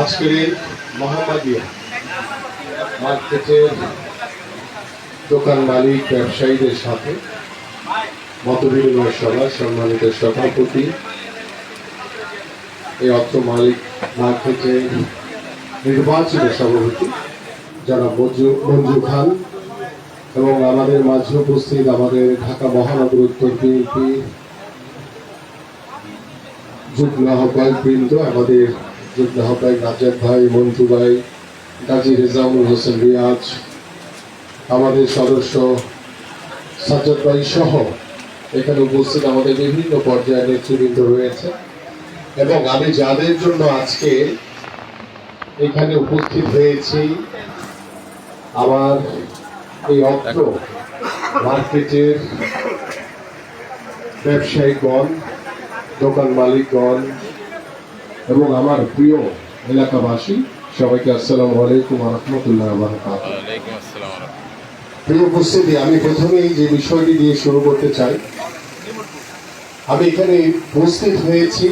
আজকের এই মহামাদিয়া মার্কেটের দোকান মালিক, ব্যবসায়ীদের সাথে মত বিনিময় সভা, সম্মানিত সভাপতি, এই অর্থ মালিক মার্কেটের নির্বাচিত সভাপতি যারা মঞ্জু মঞ্জু খান, এবং আমাদের মাঝে উপস্থিত আমাদের ঢাকা মহানগর উত্তর বিএনপি যুগ্ম আহ্বায়ক বৃন্দ, আমাদের যুগ্ম আহ্বায়ক রাজাক ভাই মঞ্জু ভাই, গাজী রেজাউল হোসেন রিয়াজ, আমাদের সদস্য সাজ্জাদ ভাই সহ এখানে উপস্থিত আমাদের বিভিন্ন পর্যায়ের নেতৃবৃন্দ রয়েছে। এবং আমি যাদের জন্য আজকে এখানে উপস্থিত হয়েছি, আমার এই অর্থ মার্কেটের ব্যবসায়িকগণ দোকান মালিকগণ এবং আমার প্রিয় এলাকাবাসী সবাইকে আসসালাম আলাইকুম রহমতুল্লাহ বারকাত প্রিয় উপস্থিতি আমি প্রথমেই যে বিষয়টি দিয়ে শুরু করতে চাই আমি এখানে উপস্থিত হয়েছি